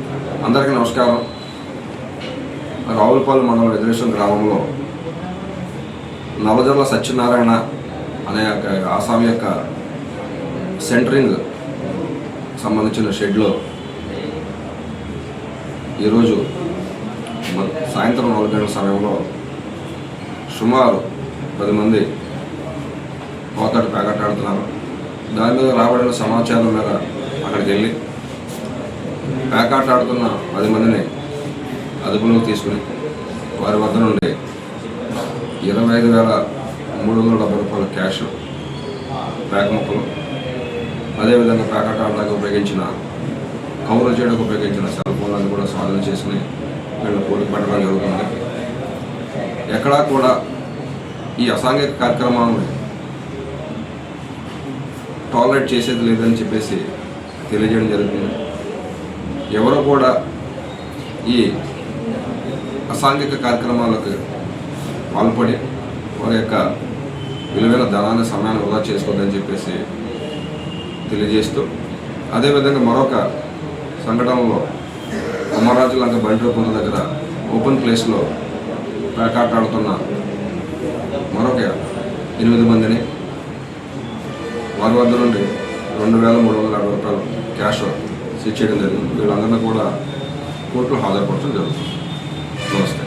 అందరికీ నమస్కారం. రావులపాలెం మండలం ఎదురేశ్వరం గ్రామంలో నవజర్ల సత్యనారాయణ అనే యొక్క ఆసామి యొక్క సెంటరింగ్ సంబంధించిన షెడ్లో ఈరోజు సాయంత్రం నాలుగు గంటల సమయంలో సుమారు పది మంది పోతాడు ప్యాకెట్ దాని మీద రాబడిన సమాచారం మీద అక్కడికి వెళ్ళి పేకాట ఆడుతున్న పది మందిని అదుపులోకి తీసుకుని వారి వద్ద నుండి ఇరవై ఐదు వేల మూడు వందల డెబ్బై రూపాయల క్యాష్ ప్యాక్ ముక్కలు అదేవిధంగా పేకాట ఆడడానికి ఉపయోగించిన కౌలు చేయడానికి ఉపయోగించిన సెల్ ఫోన్లను కూడా స్వాధీనం చేసుకుని వీళ్ళు పోటీ పెట్టడం జరుగుతుంది. ఎక్కడా కూడా ఈ అసాంఘిక కార్యక్రమాలను టాలరేట్ చేసేది లేదని చెప్పేసి తెలియజేయడం జరుగుతుంది. ఎవరు కూడా ఈ అసాంఘిక కార్యక్రమాలకు పాల్పడి వారి యొక్క విలువైన ధనాన్ని సమయాన్ని వృధా చేసుకోవద్దని చెప్పేసి తెలియజేస్తూ అదేవిధంగా మరొక సంఘటనలో అమరాజు లంక బండి పొంద దగ్గర ఓపెన్ ప్లేస్లో ప్యాకాట్ ఆడుతున్న మరొక ఎనిమిది మందిని వారి వద్ద నుండి రెండు వేల మూడు వందల యాభై రూపాయలు క్యాష్ సెట్ చేయడం జరిగింది. వీళ్ళందరినీ కూడా కోర్టులో హాజరుపరచడం జరుగుతుంది. నమస్తే.